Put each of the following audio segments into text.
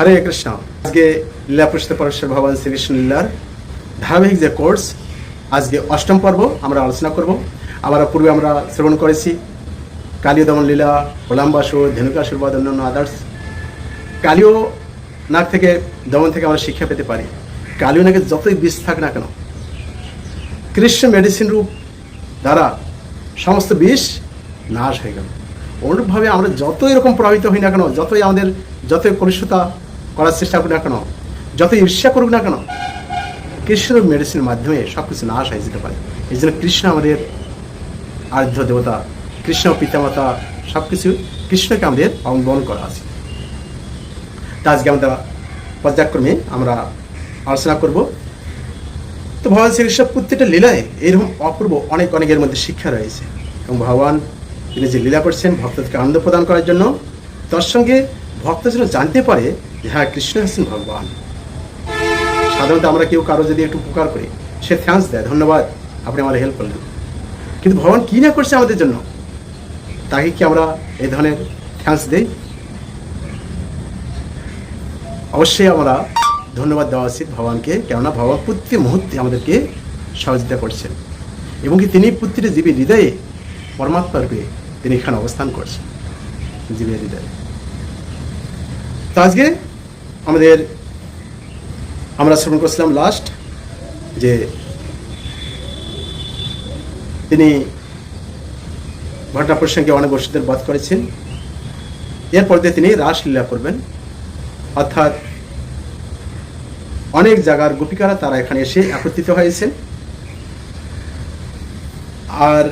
হরে কৃষ্ণ। আজকে লীলা পুষ্প পরমেশ্বর ভগবান শ্রীকৃষ্ণ লীলার ধারাবাহিক যে কোর্স, আজকে অষ্টম পর্ব আমরা আলোচনা করব। আমরা পূর্বে আমরা শ্রবণ করেছি কালীয় দমন লীলা প্রলাম্বাসুর ধেনুকাসুর বা অন্যান্য আদার্স কালীয় নাগ থেকে, দমন থেকে আমরা শিক্ষা পেতে পারি। কালীয় নাগের যতই বিষ থাক না কেন, কৃষ্ণ মেডিসিন রূপ দ্বারা সমস্ত বিষ নাশ হয়ে গেল। অনুরূপভাবে আমরা যতই এরকম প্রভাবিত হই না কেন, যতই আমাদের, যতই কলুষতা করার চেষ্টা করি না কেন যতই ঈর্ষা করুক না কেন কৃষ্ণ মেডিসিনের মাধ্যমে সব কিছু নাশ হয়ে যেতে পারে। এই জন্য কৃষ্ণ আমাদের আরাধ্য দেবতা, কৃষ্ণ পিতামাতা সব কিছু কৃষ্ণকে আমাদের অবলম্বন করা আছে। তা আজকে আমরা পর্যায়ক্রমে আমরা আলোচনা করব। তো ভগবান শ্রীকৃষ্ণ প্রত্যেকটা লীলায় এরকম অপূর্ব অনেক অনেক এর মধ্যে শিক্ষা রয়েছে। এবং ভগবান তিনি যে লীলা করছেন, ভক্তদেরকে আনন্দ প্রদান করার জন্য, তার সঙ্গে ভক্ত যেন জানতে পারে যে হ্যাঁ কৃষ্ণ হচ্ছেন ভগবান। সাধারণত আমরা কেউ কারও যদি একটু উপকার করি, সে থ্যাঙ্কস দেয়, ধন্যবাদ, আপনি আমার হেল্প করলেন। কিন্তু ভগবান কী না করছে আমাদের জন্য? তাকে কি আমরা এই ধরনের থ্যাঙ্কস দেই? অবশ্যই আমরা ধন্যবাদ দেওয়া উচিত ভগবানকে, কেননা ভগবান প্রতি মুহূর্তে আমাদেরকে সহযোগিতা করছেন। এবং কি তিনি প্রতিটি জীবের হৃদয়ে পরমাত্মা রূপে তিনি এখানে অবস্থান করছেন, জীবের হৃদয়ে। তো আজকে আমাদের, আমরা শ্রবণ করছিলাম লাস্ট যে তিনি ঘটনা প্রসঙ্গে অনেক বর্ষদের বধ করেছেন। এরপর দিয়ে তিনি রাসলীলা করবেন। অর্থাৎ অনেক জায়গার গোপিকারা তারা এখানে এসে একত্রিত হয়েছেন। আর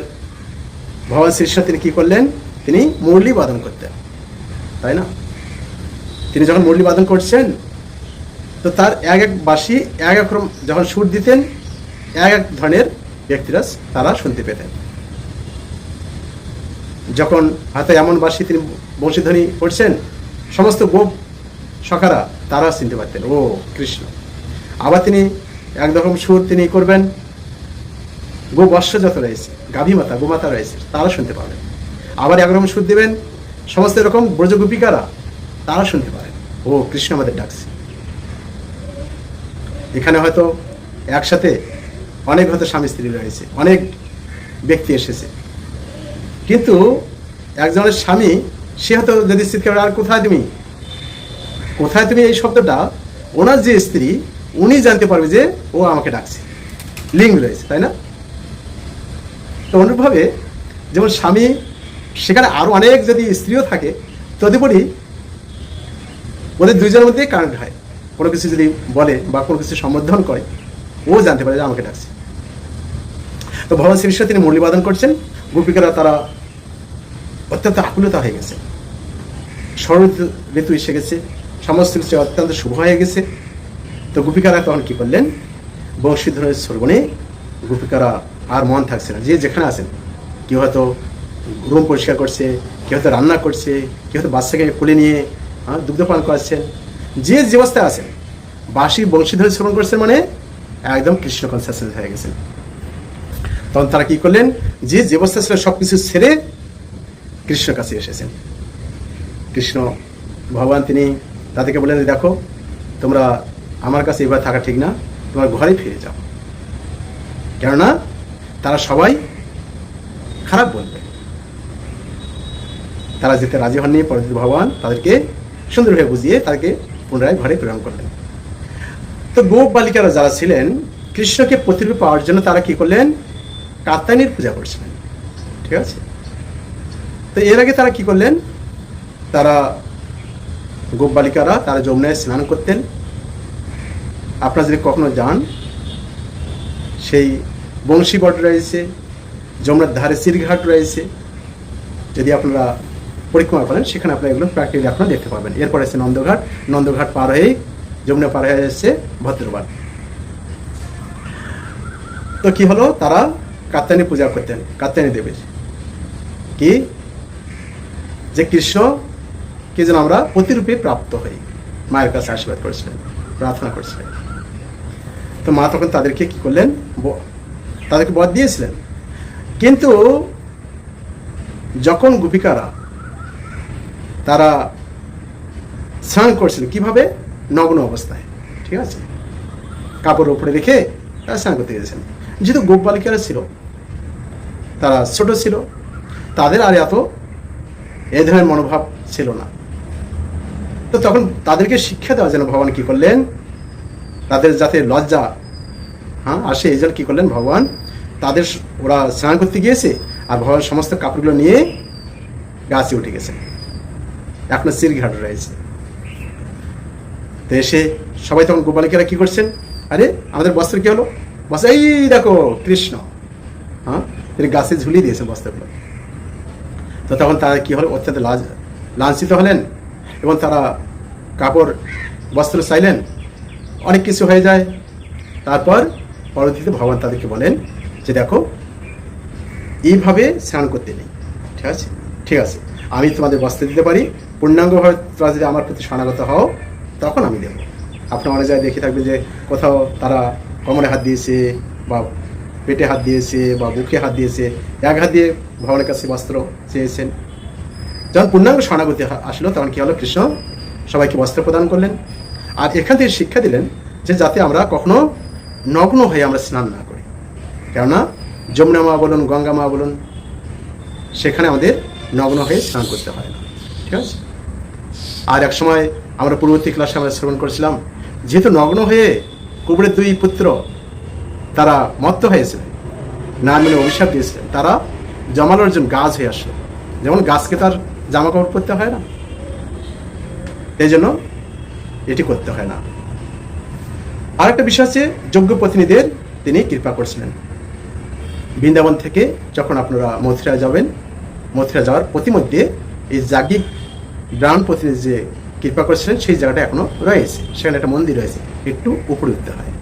ভগবান শ্রীকৃষ্ণ তিনি কী করলেন? তিনি মুরলি বাদন করতেন। তাই না? তিনি যখন মুরলি বাদন করছেন, তো তার এক এক বাসি, এক এক রকম যখন সুর দিতেন, এক এক ধরনের ব্যক্তিরা তারা শুনতে পেতেন। যখন হাতে এমন বাসি তিনি বংশীধ্বনি করছেন, সমস্ত গোপ সখারা তারা চিনতে পারতেন, ও কৃষ্ণ, আবার তিনি একরকম সুর তিনি করবেন? গো বর্ষ যত রয়েছে, গাভী মাতা গোমাতা রয়েছে, তারা শুনতে পাবেন। আবার একরকম সুর দেবেন, সমস্ত এরকম ব্রজগোপিকারা, তারা শুনতে পারেন ও কৃষ্ণ আমাদের ডাকছে। এখানে হয়তো একসাথে অনেক হয়তো স্বামী স্ত্রী রয়েছে, অনেক ব্যক্তি এসেছে। কিন্তু একজনের স্বামী, সে হয়তো যদি চিৎকার আর কোথায় তুমি? কোথায় তুমি এই শব্দটা? ওনার যে স্ত্রী, উনি জানতে পারবে যে ও আমাকে ডাকছে। লিঙ্গ রয়েছে, তাই না? তো অনুরূপভাবে যেমন স্বামী, সেখানে আরও অনেক যদি স্ত্রীও থাকে, তদুপরি ওদের দুইজনের মধ্যে কারেন্ট হয়। কোনো কিছু যদি বলে বা কোনো কিছু সম্বোধন করে, ও জানতে পারে যে আমাকে ডাকছে। তো ভগবান শ্রীকৃষ্ণ তিনি মুরলিবাদন করছেন। গোপিকারা তারা অত্যন্ত আকুলতা হয়ে গেছে। শরৎ ঋতু এসে গেছে। সমস্ত কিছু অত্যন্ত শুভ হয়ে গেছে। তো গোপিকারা তখন কি করলেন? বংশীধরের শ্রবণে গোপিকারা আর মন থাকছে না। যে যেখানে আছেন, কেউ হয়তো রুম পরিষ্কার করছে, কেউ হয়তো রান্না করছে, কেউ হয়তো বাচ্চাকে কোলে নিয়ে দুগ্ধপান করাচ্ছেন যে যে অবস্থায় আছেন, বাসি বংশীধরে শ্রবণ করছেন মানে একদম কৃষ্ণ কনসাসেন্স হয়ে গেছেন। তখন তারা কি করলেন? যে যে অবস্থা ছিল সব কিছু ছেড়ে কৃষ্ণ কাছে এসেছেন। কৃষ্ণ ভগবান তিনি তাদেরকে বললেন, দেখো, তোমরা আমার কাছে এবার থাকা ঠিক না, তোমার ঘরে ফিরে যাও। কেননা তারা সবাই খারাপ বলবে। তারা যেতে রাজি হননি পরবর্তী ভগবান তাদেরকে সুন্দরভাবে বুঝিয়ে তাকে পুনরায় ঘরে প্রেরণ করলেন। তো গোপ বালিকারা যারা ছিলেন, কৃষ্ণকে প্রতিরূপ পাওয়ার জন্য তারা কি করলেন? কাত্তায়নীর পূজা করছিলেন। ঠিক আছে? তো এর আগে তারা কি করলেন? তারা গোপ বালিকারা তারা যমুনায় স্নান করতেন। আপনারা যদি কখনো যান, সেই বংশীবট রয়েছে, যমুনার ধারে সিরঘাট রয়েছে, যদি আপনারা পরিক্রমা করেন, সেখানে আপনারা এগুলো প্র্যাকটিক্যালি আপনারা দেখতে পাবেন এরপর আছে নন্দঘাট। নন্দঘাট পার হয়েই যমুনা পার হয়ে এসছে ভদ্রবাদ তো কি হলো? তারা কাত্তায়নী পূজা করতেন কাত্তায়নী দেবীর কি? যে কৃষ্ণ, কে যেন আমরা প্রতিরূপে প্রাপ্ত হই। মায়ের কাছে আশীর্বাদ করেছিলেন, প্রার্থনা করেছিলেন। তো মা তখন তাদেরকে কি করলেন? তাদেরকে বধ দিয়েছিলেন। কিন্তু যখন গোপিকারা তারা স্নান করছিলেন কীভাবে? নগ্ন অবস্থায়। ঠিক আছে? কাপড় উপরে রেখে তারা স্নান করতে গেছেন। যেহেতু গোপ বালিকারা ছিল, তারা ছোট ছিল, তাদের আর এত এ ধরনের মনোভাব ছিল না। তো তখন তাদেরকে শিক্ষা দেওয়ার জন্য ভগবান কি করলেন? তাদের যাতে লজ্জা হ্যাঁ আসে, এই জন্য কী করলেন? ভগবান তাদের ওরা স্নান করতে গিয়েছে আর ভগবান সমস্ত কাপড়গুলো নিয়ে গাছে উঠে গেছে এখনও সিরঘাট রয়েছে। তো এসে সবাই তখন গোপালিকেরা কি করছেন? আরে, আমাদের বস্ত্র কি হলো? বস্ত্র, এই দেখো, কৃষ্ণ। হ্যাঁ? তিনি গাছে ঝুলিয়ে দিয়েছেন বস্ত্রগুলো। তো তখন তারা কি হলো? অত্যন্ত লাজ, লাঞ্ছিত হলেন এবং তারা কাপড়, বস্ত্র চাইলেন। অনেক কিছু হয়ে যায়। তারপর পরবর্তীতে ভগবান তাদেরকে বলেন যে, দেখো, এইভাবে স্নান করতে নেই। ঠিক আছে? ঠিক আছে। আমি তোমাদের বস্ত্র দিতে পারি পূর্ণাঙ্গভাবে তোমরা যদি আমার প্রতি শরণাগত হও, তখন আমি দেবো। আপনার অনেক জায়গায় দেখে থাকবে যে কোথাও তারা কোমরে হাত দিয়েছে বা পেটে হাত দিয়েছে বা বুকে হাত দিয়েছে, এক হাত দিয়ে ভগবানের কাছে বস্ত্র চেয়েছেন। যখন পূর্ণাঙ্গ শরণাগতি আসলো, তখন কি হলো? কৃষ্ণ সবাইকে বস্ত্র প্রদান করলেন আর এখান থেকে শিক্ষা দিলেন যে যাতে আমরা কখনো নগ্ন হয়ে আমরা স্নান না করি। কেননা যমুনা মা বলুন গঙ্গা মা বলুন সেখানে আমাদের নগ্ন হয়ে স্নান করতে হয় না। ঠিক আছে? আর এক সময় আমরা পূর্ববর্তী ক্লাসে আমরা শ্রবণ করেছিলাম, যেহেতু নগ্ন হয়ে কুবরের দুই পুত্র তারা মত্ত হয়েছিলেন না মেনে অভিশাপ দিয়েছিলেন, তারা জমাল অর্জুন গাছ হয়ে আসলো। যেমন গাছকে তার জামা কাপড় পরতে হয় না, এই জন্য এটি করতে হয় না। আর একটা বিষয় আছে যোগ্য প্রতিনিধিদের তিনি কৃপা করছিলেন। বৃন্দাবন থেকে যখন আপনারা মথুরা যাবেন মথুরা যাওয়ার প্রতিমধ্যে এই জাগিক ব্রাহ্মণ প্রতিনিধি যে কৃপা করেছিলেন, সেই জায়গাটা এখনও রয়েছে। সেখানে একটা মন্দির রয়েছে, একটু উপরে উঠতে হয়।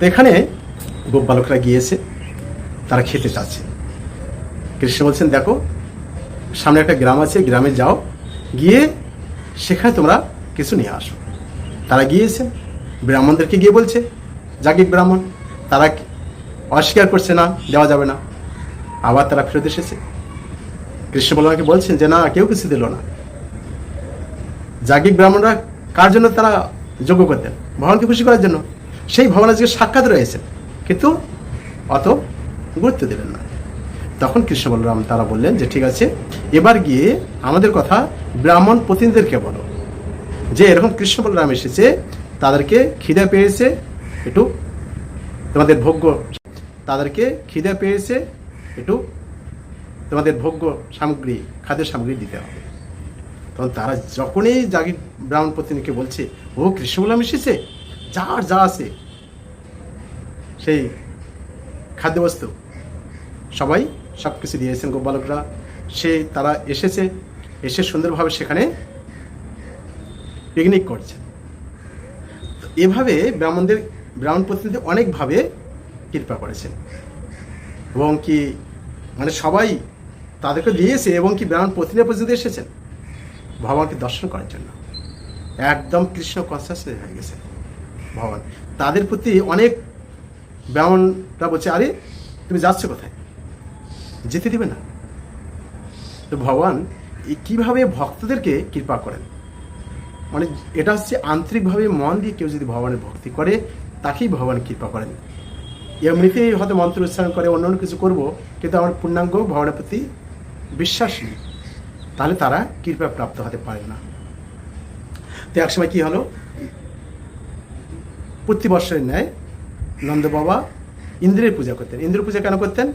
তো এখানে গোপ বালকরা গিয়েছে, তারা খেতে চাচ্ছে। কৃষ্ণ বলছেন, দেখো, সামনে একটা গ্রাম আছে, গ্রামে যাও। গিয়ে সেখানে তোমরা কিছু নিয়ে আসো। তারা গিয়েছে ব্রাহ্মণদেরকে গিয়ে বলছে, জাগিক ব্রাহ্মণ, তারা অস্বীকার করছে না দেওয়া যাবে না। আবার তারা ফেরত এসেছে। কৃষ্ণ বলবাকে বলছেন যে, না, কেউ কিছু দিল না। জাগিক ব্রাহ্মণরা কার জন্য তারা যোগ্য করতেন? ভগবানকে খুশি করার জন্য। সেই ভগবান আজকে সাক্ষাৎ রয়েছে, কিন্তু অত গুরুত্ব দিলেন না। তখন কৃষ্ণ বলরাম তারা বললেন যে, ঠিক আছে, এবার গিয়ে আমাদের কথা ব্রাহ্মণ প্রতিনিধিদেরকে বলো। যে, এরকম কৃষ্ণ বলরাম এসেছে, তাদেরকে খিদে পেয়েছে, একটু তোমাদের ভোগ্য, তাদেরকে খিদে পেয়েছে, একটু তোমাদের ভোগ্য সামগ্রী খাদ্য সামগ্রী দিতে হবে। তখন তারা যখনই জাগি ব্রাহ্মণ প্রতিনিধিকে বলছে, ও কৃষ্ণ বলরাম এসেছে? যার যা আছে। সেই খাদ্যবস্তু সবাই সব কিছু দিয়েছেন গোপালকরা। সে তারা এসেছে, এসে সুন্দরভাবে সেখানে পিকনিক করছে। এভাবে ব্রাহ্মণদের, ব্রাহ্মণ প্রতিনিধি অনেকভাবে কৃপা করেছেন। এবং কি মানে সবাই তাদেরকে দিয়েছে এবং কি ব্রাহ্মণ প্রতিনিধি পর্যন্ত এসেছেন? ভগবানকে দর্শন করার জন্য। একদম কৃষ্ণ কনসাস হয়ে গেছে ভগবান। তাদের প্রতি অনেক ব্রাহ্মণরা বলছে, আরে, তুমি যাচ্ছ কোথায়? যেতে দিবে না? তো ভগবান কীভাবে ভক্তদেরকে কৃপা করেন? মানে এটা হচ্ছে আন্তরিকভাবে মন দিয়ে কেউ যদি ভগবানের ভক্তি করে, তাকেই ভগবান কৃপা করেন। এমনিতেই হয়তো মন্ত্র উচ্চারণ করে অন্য অন্য কিছু করব, কিন্তু আমার পূর্ণাঙ্গ ভগবানের প্রতি বিশ্বাস নেই। তাহলে তারা কৃপা প্রাপ্ত হতে পারে না। তো একসময় কি হলো? প্রতি বৎসরের ন্যায় নন্দ বাবা ইন্দ্রের পূজা করতেন। ইন্দ্র পূজা কেন করতেন?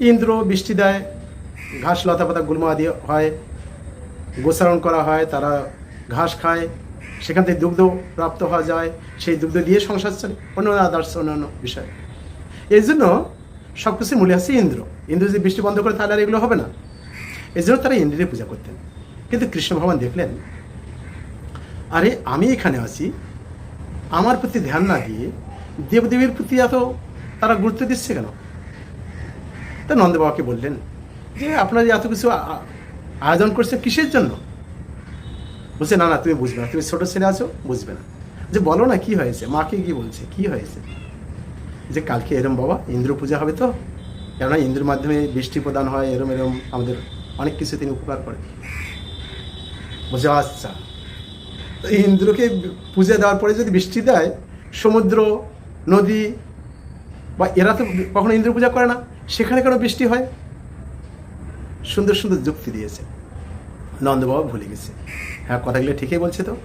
ইন্দ্র বৃষ্টি দেয়, ঘাস, লতা পাতা, গুলমা দিয়ে হয় গোচারণ করা হয়, তারা ঘাস খায়, সেখান থেকে দুগ্ধ প্রাপ্ত হওয়া যায়, সেই দুগ্ধ দিয়ে সংসার চলে। অন্য আদার্স, অন্যান্য বিষয়। এই জন্য সব কিছু মূলে আছে ইন্দ্র। ইন্দ্র যদি বৃষ্টি বন্ধ করে তাহলে আর এগুলো হবে না। এই জন্য তারা ইন্দ্রের পূজা করতেন। কিন্তু কৃষ্ণ ভগবান দেখলেন, আরে আমি এখানে আছি, আমার প্রতি ধ্যান না দিয়ে দেবদেবীর প্রতি এত তারা গুরুত্ব দিচ্ছে কেন? তা নন্দবাবাকে বললেন, যে আপনারা এত কিছু আয়োজন করছেন কিসের জন্য? বলছে, না না, তুমি বুঝবে না, তুমি ছোট ছেলে আছো, বুঝবে না। যে বলো না কি হয়েছে? মাকে কি বলছে? কি হয়েছে? যে কালকে এরম বাবা ইন্দ্র পূজা হবে তো? কেননা ইন্দ্রের মাধ্যমে বৃষ্টি প্রদান হয়, এরম এরম আমাদের অনেক কিছু তিনি উপকার করেন। বলছে আচ্ছা। ইন্দ্রকে পূজা দেওয়ার পরে যদি বৃষ্টি দেয়, সমুদ্র, নদী, বা এরা তো কখনো ইন্দ্র পূজা করে না, সেখানে কেন বৃষ্টি হয়? সুন্দর সুন্দর যুক্তি দিয়েছে। নন্দবাবা ভুলে গেছে। হ্যাঁ কথাগুলো ঠিকই বলছে তো?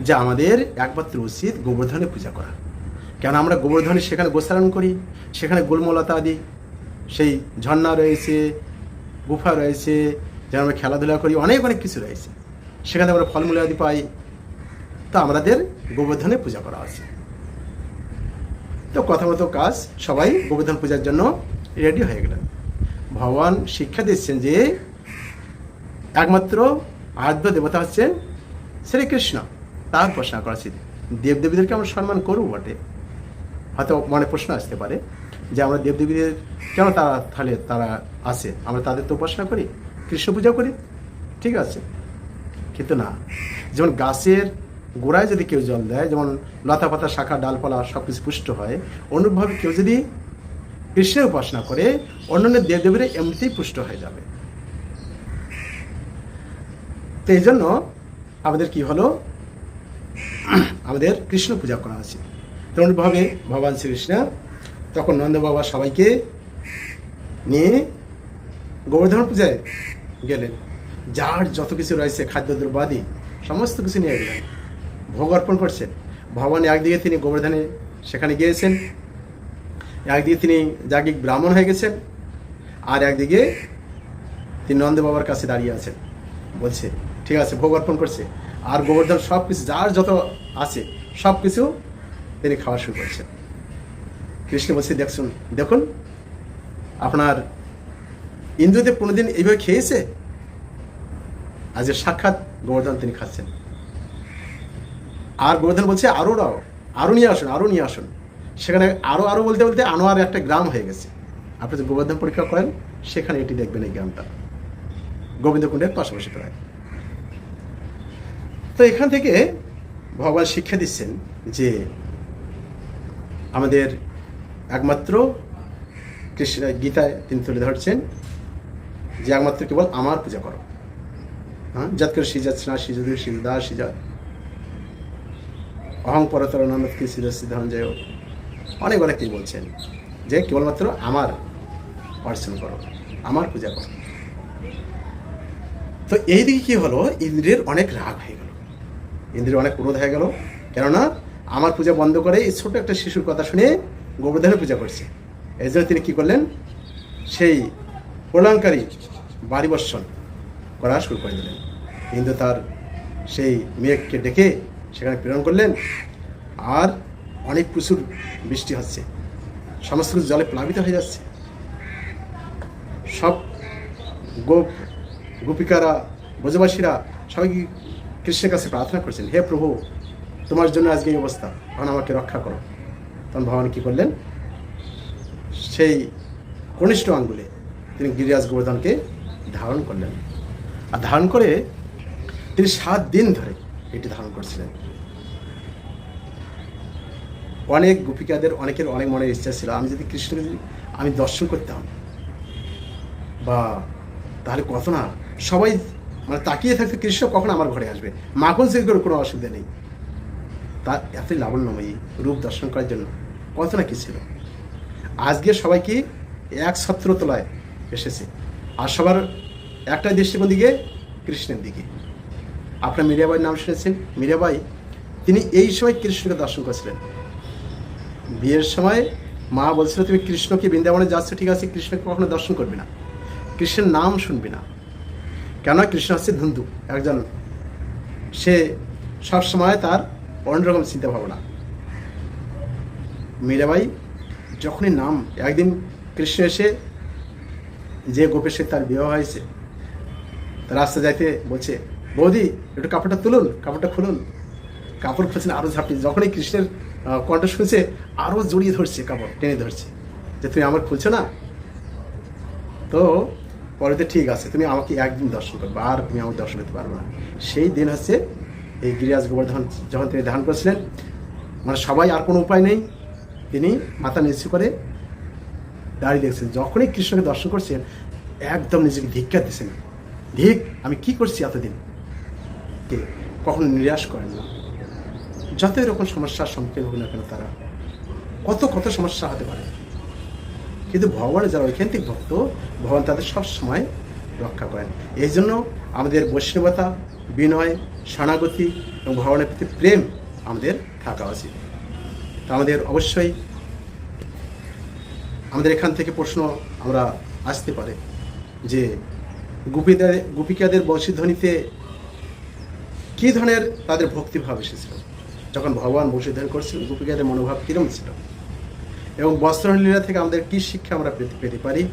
যে আমাদের একমাত্র উচিত গোবর্ধনে পূজা করা। কেন আমরা গোবর্ধনে সেখানে গোসারণ করি, সেখানে গুলমলতা দিই, সেই ঝর্ণা রয়েছে, গুফা রয়েছে, যেন আমরা খেলাধুলা করি, অনেক অনেক কিছু রয়েছে। সেখানে আমরা ফলমূল আদি পাই। তো আমাদের গোবর্ধনে পূজা করা আছে তো কথা মতো কাজ, সবাই গোবর্ধন পূজার জন্য রেডি হয়ে গেলেন। ভগবান শিক্ষা দিচ্ছেন যে, একমাত্র আরাধ্য দেবতা হচ্ছেন শ্রীকৃষ্ণ। তার উপাসনা করা উচিত দেবদেবীদেরকে আমরা সম্মান করব বটে? হয়তো মনে প্রশ্ন আসতে পারে যে আমরা দেবদেবীদের কেন তারা তাহলে তারা আসে? আমরা তাদের তো উপাসনা করি, কৃষ্ণ পূজা করি, ঠিক আছে। কিন্তু না, যেমন গাছের গোড়ায় যদি কেউ জল দেয়, যেমন লতা পাতা, শাখা, ডালপালা সব কিছু পুষ্ট হয়, অনুরূপভাবে কেউ যদি কৃষ্ণের উপাসনা করে, অন্যান্য দেবদেবীরা এমনিতেই পুষ্ট হয়ে যাবে। তো এই জন্য আমাদের কি হলো? আমাদের কৃষ্ণ পূজা করা উচিত। তেমনভাবে ভগবান শ্রীকৃষ্ণ, তখন নন্দ বাবা সবাইকে নিয়ে গোবর্ধন পূজায় গেলেন। যার যত কিছু রয়েছে খাদ্যদ্রব্য আদি, সমস্ত কিছু নিয়ে গেলেন। ভোগ অর্পণ করছেন। ভগবান একদিকে তিনি গোবর্ধনে সেখানে গিয়েছেন। একদিকে তিনি যাজ্ঞিক ব্রাহ্মণ হয়ে গেছেন। আর একদিকে তিনি নন্দ বাবার কাছে দাঁড়িয়ে আছেন। বলছে, ঠিক আছে, ভোগ অর্পণ করছে। আর গোবর্ধন সব কিছু যার যত আছে সব কিছু তিনি খাওয়া শুরু করেছেন। কৃষ্ণ বলছে দেখুন দেখুন, আপনার ইন্দ্রদেব কোনোদিন এইভাবে খেয়েছে? আজ সাক্ষাৎ গোবর্ধন তিনি খাচ্ছেন। আর গোবর্ধন বলছে আরও রাও আরও নিয়ে আসুন আরও নিয়ে আসুন। সেখানে আরও আরও বলতে বলতে আনোয়ার একটা গ্রাম হয়ে গেছে। আপনি যদি গোবর্ধন পরীক্ষা করেন, সেখানে এটি দেখবেন এই গ্রামটা। গোবিন্দকুণ্ডের পাশাপাশি প্রায়। তো এখান থেকে ভগবান শিক্ষা দিচ্ছেন যে আমাদের একমাত্র কৃষ্ণ গীতায় তিনি তুলে ধরছেন যে একমাত্র কেবল আমার পূজা করো। হ্যাঁ? যাত করে সিজাত না সিজুদ সিজদা সিজা অহং পরতর নন্দকে সিধ সিদ্ধাঞ্জয় অনেক অনেক কি বলছেন যে কেবলমাত্র আমার অর্চন করো, আমার পূজা করো। তো এই দিকে কি হলো? ইন্দ্রের অনেক রাগ হয়ে গেল। ইন্দ্রের অনেক ক্রোধ হয়ে গেল। কেননা আমার পূজা বন্ধ করে এই ছোট একটা শিশুর কথা শুনে গোবর্ধনের পূজা করছে। এই জন্য তিনি কি করলেন? সেই প্রলয়ঙ্কারী বাড়ি বর্ষণ করা শুরু করে দিলেন। কিন্তু তার সেই মেয়েকে ডেকে সেখানে প্রেরণ করলেন। আর অনেক প্রচুর বৃষ্টি হচ্ছে। সমস্ত কিছু জলে প্লাবিত হয়ে যাচ্ছে। সব গোপ গোপিকারা, ব্রজবাসীরা সবাই কৃষ্ণের কাছে প্রার্থনা করছেন, হে প্রভু তোমার জন্য আজকে এই অবস্থা। তখন আমাকে রক্ষা করো। তখন ভগবান কী করলেন? সেই কনিষ্ঠ আঙ্গুলে তিনি গিরিরাজ গোবর্ধনকে ধারণ করলেন। আর ধারণ করে তিনি সাত দিন ধরে এটি ধারণ করছিলেন। অনেক গোপিকাদের, অনেকের অনেক মনের ইচ্ছা ছিল। আমি যদি কৃষ্ণকে যদি আমি দর্শন করতাম, বা তাহলে কত না? সবাই মানে তাকিয়ে থাকতে কৃষ্ণ কখন আমার ঘরে আসবে? মাখন সে কোনো অসুবিধা নেই। তার এতই লাবণ্যময়ী রূপ দর্শন করার জন্য। কত না কি ছিল? আজকে সবাই কি এক ছত্রতলায় এসেছে? আর সবার একটাই দৃষ্টিকোণ দিকে কৃষ্ণের দিকে। আপনার মীরাবাইয়ের নাম শুনেছেন? মীরাবাই তিনি এই সময় কৃষ্ণকে দর্শন করেছিলেন। বিয়ের সময় মা বলছিল, তুমি কৃষ্ণকে বৃন্দাবনে যাচ্ছ, ঠিক আছে কৃষ্ণকে কখনো দর্শন করবে না। কৃষ্ণের নাম শুনবি না। কেন কৃষ্ণ হচ্ছে ধুন্দু, একজন। সে সব সময় তার অন্যরকম চিন্তা ভাবনা মীরাবাই যখনই নাম, একদিন কৃষ্ণ এসে যে গোপের সাথে তার বিবাহ হয়েছে, রাস্তা যাইতে বলছে, বৌদি, একটু কাপড়টা তুলুন, কাপড়টা খুলুন। কাপড় খুলছেন আরও ঝাঁপি যখনই কৃষ্ণের কণ্ঠ শুনছে আরও জড়িয়ে ধরছে কাপড়, টেনে ধরছে, যে তুমি আমার খুলছো না? তো পরেতে ঠিক আছে, তুমি আমাকে একদিন দর্শন করবে, আর তুমি আমাকে দর্শন করতে পারবে না। সেই দিন হচ্ছে এই গিরিরাজ গোবর্ধন যখন তিনি ধারণ করেছিলেন মানে সবাই আর কোনো উপায় নেই। তিনি মাথা নিচু করে দাঁড়িয়ে দেখছেন। যখনই কৃষ্ণকে দর্শন করছেন, একদম নিজেকে ধিক্কার দিচ্ছেন। ধিক, আমি কি করছি এতদিন? কে? কখনো নিরাশ করেন না। যতই রকম সমস্যার সম্মুখীন হোক না কেন তারা? কত কত সমস্যা হতে পারে। কিন্তু ভগবানের যারা ঐকান্তিক ভক্ত, ভগবান তাদের সব সময় রক্ষা করেন। এই জন্য আমাদের বৈষ্ণবতা বিনয় শরণাগতি এবং ভগবানের প্রতি প্রেম আমাদের থাকা উচিত। তা আমাদের অবশ্যই আমাদের এখান থেকে প্রশ্ন আমরা আসতে পারে যে গোপীদের গোপিকাদের বংশীধ্বনিতে কী ধরনের তাদের ভক্তিভাব এসেছিল? যখন ভগবান বংশীধ্বনি করছিলেন, গোপিকাদের মনোভাব কীরকম ছিল? এবং বস্ত্রহীন লীলা থেকে আমাদের কী শিক্ষা আমরা পেতে পেতে পারি?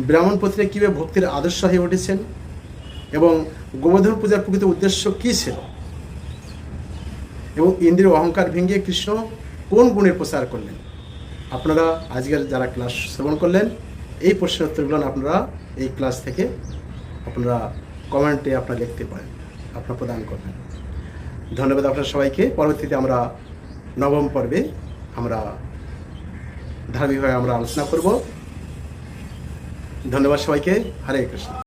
ব্রাহ্মণ পত্রিকা কীভাবে ভক্তির আদর্শ হয়ে উঠেছেন? এবং গোবর্ধন পূজার প্রকৃত উদ্দেশ্য কী ছিল? এবং ইন্দ্রিয় অহংকার ভেঙে কৃষ্ণ কোন গুণের প্রচার করলেন? আপনারা আজকের যারা ক্লাস শ্রবণ করলেন, এই প্রশ্নের উত্তরগুলো আপনারা এই ক্লাস থেকে আপনারা কমেন্টে আপনারা লিখতে পারেন, আপনারা প্রদান করবেন। ধন্যবাদ আপনার সবাইকে। পরবর্তীতে আমরা নবম পর্বে আমরা ধারাবাহিকভাবে আমরা আলোচনা করব। ধন্যবাদ সবাইকে। হরে কৃষ্ণ।